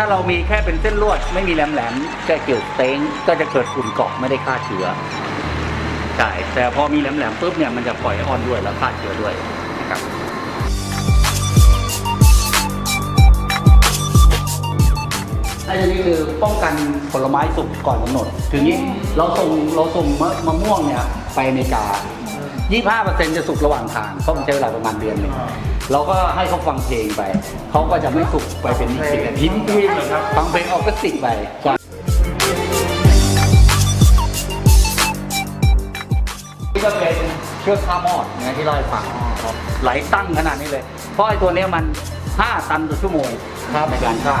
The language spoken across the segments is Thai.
ถ้าเรามีแค่เป็นเส้นลวด ไม่มีแหลมแหลมๆแค่เกี่ยวเต้งก็จะเกิดฝุ่นเกาะไม่ได้ฆ่าเชื้อใช่แต่พอมีแหลมแหลมปุ๊บเนี่ยมันจะปล่อยอ่อนด้วยแล้วฆ่าเชื้อด้วยนะครับไอ้ตัวนี้คือป้องกันผลไม้สุกก่อนกำหนดถึงนี้เราส่งเราส่งมะมะม่วงเนี่ยไปอเมริกา 25%จะสุกระหว่างทางเพราะมันใช้เวลาประมาณเดือนหนึ่ง เราก็ให้เขาฟังเพลงไป เขาก็จะไม่สุกไปเป็นสิบนาทีเพลงเหรอครับ ฟังเพลงออกก็ติดไปใช่นี่ก็เป็นเชือกข้ามอดนะที่เราให้ฟังไหลตั้งขนาดนี้เลย เพราะไอ้ตัวเนี้ยมัน 5 ตันต่อชั่วโมงในการฆ่า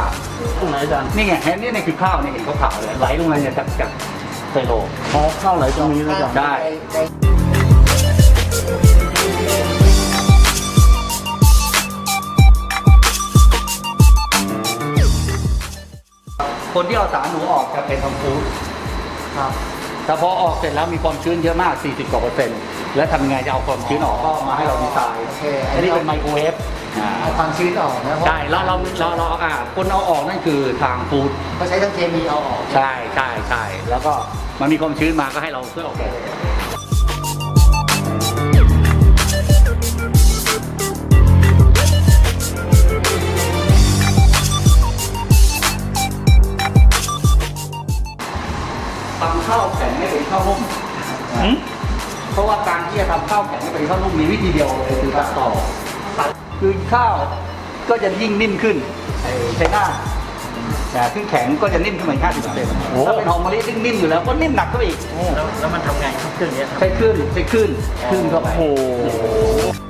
ตรงไหนอาจารย์นี่ไงเห็นนี่นี่คือข้าวนี่เห็นขาวๆเลยไหลลงมาเนี่ยจากจากไซโลพอเข้าไหลตรงนี้แล้วอาจารย์ได้ คนที่เอาสารหนูออกจะเป็นทองฟูดครับแต่พอออกเสร็จแล้วมีความชื้นเยอะมาก 40กว่าเปอร์เซ็นต์แล้วทำไงจะเอาความชื้นออกก็มาให้เราดีไซน์โอเคอันนี้เป็นไมโครเวฟอ่าเอาความชื้นออกนะเพราะใช่เราเราเราเราอ่าคนเอาออกนั่นคือทางฟูด เขาใช้ทั้งเคมีเอาออก ใช่ใช่ใช่แล้วก็มันมีความชื้นมาก็ให้เราช่วยออกแบบ ที่จะทำข้าวแข็งให้เป็นข้าวนุ่มมีวิธีเดียวเลยคือตัดต่อตัดคือข้าวก็จะยิ่งนิ่มขึ้นใช้หน้าแต่ขึ้นแข็งก็จะนิ่มขึ้นมาอีก50%ถ้าเป็นหอมมะลิซึ่งนิ่มอยู่แล้วก็นิ่มหนักเข้าไปอีกแล้วแล้วมันทำไงครับเครื่องนี้ครับ ใช้คลื่นใช้คลื่นคลื่นเข้าไป โอ้โห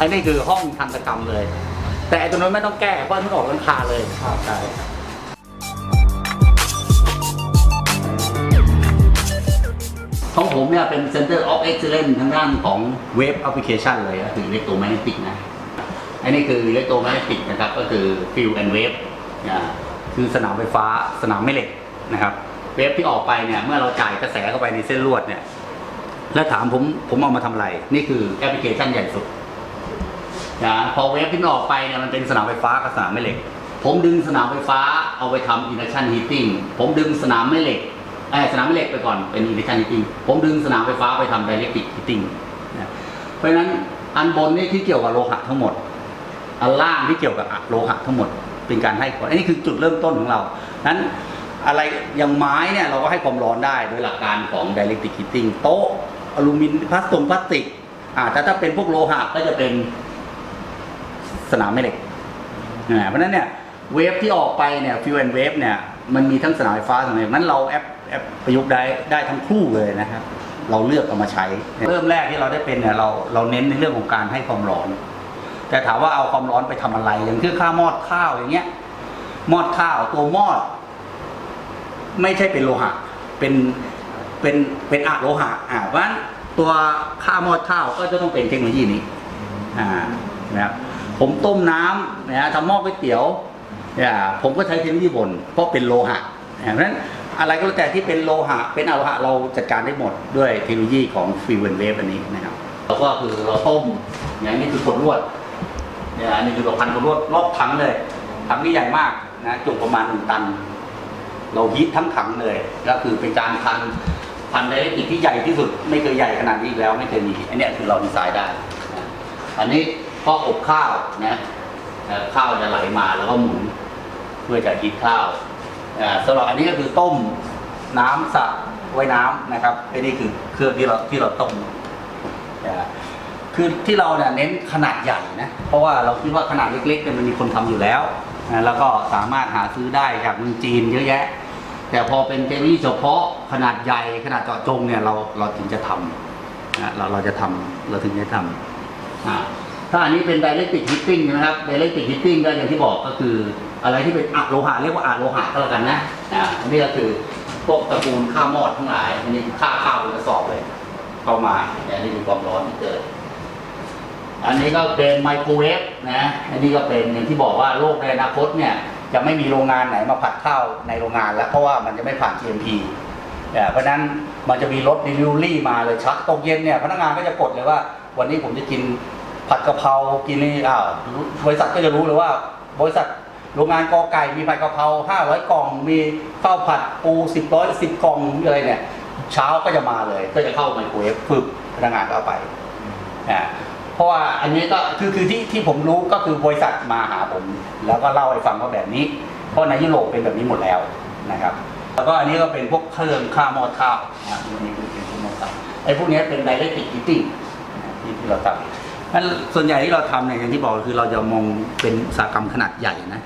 อันนี้คือห้องทันตกรรมเลย แต่ไอ้ตัวนั้นไม่ต้องแก้เพราะมันออกหลังคาเลยใช่ของผมเนี่ยเป็น Center of Excellence ทางด้านของเว็บแอปพลิเคชันเลยก็คืออิเล็กโทรแมกเนติกนะ อันนี้คืออิเล็กโทรแมกเนติกนะครับ ก็คือ Field and Wave อ่าคือสนามไฟฟ้าสนามแม่เหล็กนะครับ เวฟที่ออกไปเนี่ย เมื่อเราจ่ายกระแสเข้าไปในเส้นลวดเนี่ย แล้วถามผมผมเอามาทำอะไร นี่คือแอปพลิเคชันใหญ่สุด นะพอเวฟที่มันออกไปเนี่ยมันเป็นสนามไฟฟ้ากับสนามแม่เหล็ก ผมดึงสนามไฟฟ้าเอาไปทำ induction heating ผมดึงสนามแม่เหล็กเอ้สนามแม่เหล็กไปก่อนเป็น induction heating ผมดึงสนามไฟฟ้าไปทำ dielectric heating นะเพราะฉะนั้นอันบนนี่ที่เกี่ยวกับโลหะทั้งหมด อันล่างที่เกี่ยวกับโลหะทั้งหมด เป็นการให้ความอันนี้คือจุดเริ่มต้นของเรานั้นอะไรอย่างไม้เนี่ยเราก็ให้ความร้อนได้โดยหลักการของ dielectric heating โต๊ะอลูมิเนียมพลาสติกพลาสติกอ่าแต่ถ้าเป็นพวกโลหะก็จะเป็น สนามแม่เหล็กอ่าเพราะฉะนั้นเนี่ยเวฟที่ออกไปเนี่ยฟิวแอนเวฟเนี่ยมันมีทั้งสนามไฟฟ้าสนามแม่เหล็กนั้นเราแอปแอปประยุกต์ได้ได้ทั้งคู่เลยนะครับ เราเลือกเอามาใช้ เริ่มแรกที่เราได้เป็นเนี่ยเราเราเน้นในเรื่องของการให้ความร้อน แต่ถามว่าเอาความร้อนไปทำอะไร อย่างที่นข้าวมอดข้าวอย่างเงี้ยมอดข้าวตัวมอด ไม่ใช่เป็นโลหะ เป็นเป็นเป็นอะโลหะอ่าเพราะฉะนั้นตัวข้ามอดข้าวก็จะต้องเป็นเทคโนโลยีนี้อ่านะครับ ผมต้มน้ำนะฮะทำหม้อก๋วยเตี๋ยวเนี่ยผมก็ใช้เทคโนโลยีบนเพราะเป็นโลหะนะเพราะฉะนั้นอะไรก็แล้วแต่ที่เป็นโลหะ เป็นอะโลหะเราจัดการได้หมดด้วยเทคโนโลยีของฟิวเวนเวฟอันนี้นะครับแล้วก็คือเราต้มอย่างนี้คือขดลวดเนี่ยอันนี้คือเราพันขดลวดรอบถังเลยถังนี่ใหญ่มากนะจุประมาณหนึ่งตัน เราฮีททั้งถังเลยก็คือเป็นการพันพันไดเรกติกที่ใหญ่ที่สุด ไม่เคยใหญ่ขนาดนี้อีกแล้วไม่เคยมีอันนี้คือเราดีไซน์ได้ อันนี้ พออบข้าวนะเอ่อข้าวจะไหลมาแล้วก็หมุนเพื่อจะฮีทข้าวสำหรับอันนี้ก็คือต้มน้ำสระไว้น้ำนะครับไอ้นี่คือเครื่องที่เราที่เราต้มคือที่เราเนี่ยเน้นขนาดใหญ่นะเพราะว่าเราคิดว่าขนาดเล็กๆเนี่ยมันมีคนทำอยู่แล้วนะแล้วก็สามารถหาซื้อได้จากเมืองจีนเยอะแยะ แต่พอเป็นเทคโนโลยีเฉพาะขนาดใหญ่ขนาดเจาะจงเนี่ยเราเราถึงจะทำนะเราเราจะทำเราถึงจะทำอ่า ถ้าอันนี้เป็น dielectric heating นะครับ dielectric heating ก็อย่างที่บอกก็คือ อะไรที่เป็นอะโลหะเรียกว่าอะโลหะก็แล้วกันนะอ่าอันนี้ก็คือพวกตระกูลข้าวมอดทั้งหลาย อันนี้คือข้าวข้าวเป็นกระสอบเลย เข้ามาอันนี้คือความร้อนที่เกิดอันนี้ก็เป็นไมโครเวฟนะ อันนี้ก็เป็นอย่างที่บอกว่าโลกในอนาคตเนี่ยจะไม่มีโรงงานไหนมาผัดข้าวในโรงงานแล้วเพราะว่ามันจะไม่ผ่าน GMP เพราะฉะนั้นมันจะมีรถ delivery มาเลยชักตกเย็นเนี่ยพนักงานก็จะกดเลยว่า วันนี้ผมจะกิน ผัดกะเพรากินนี่อ้าวบริษัทก็จะรู้เลยว่า บริษัทโรงงานกอไก่มีผัดกะเพรา500กล่อง มีข้าวผัดปู10ร้อยสิบกล่องอะไรเนี่ย เช้าก็จะมาเลย ก็จะเข้าไมโครเวฟปึ๊บพนักงานก็เอาไปอ่าเพราะว่าอันนี้ก็คือคือที่ที่ผมรู้ก็คือบริษัทมาหาผม แล้วก็เล่าให้ฟังว่าแบบนี้ เพราะในยุโรปเป็นแบบนี้หมดแล้วนะครับ แล้วก็อันนี้ก็เป็นพวกเครื่องค่าหมอข้าวนะอันนี้คือเป็นพวกหมอข้าวไอ้พวกนี้เป็น direct heating นะที่ที่เราทำ นั้นส่วนใหญ่ที่เราทำเนี่ยอย่างที่บอกคือเราจะมองเป็นอุตสาหกรรมขนาดใหญ่นะ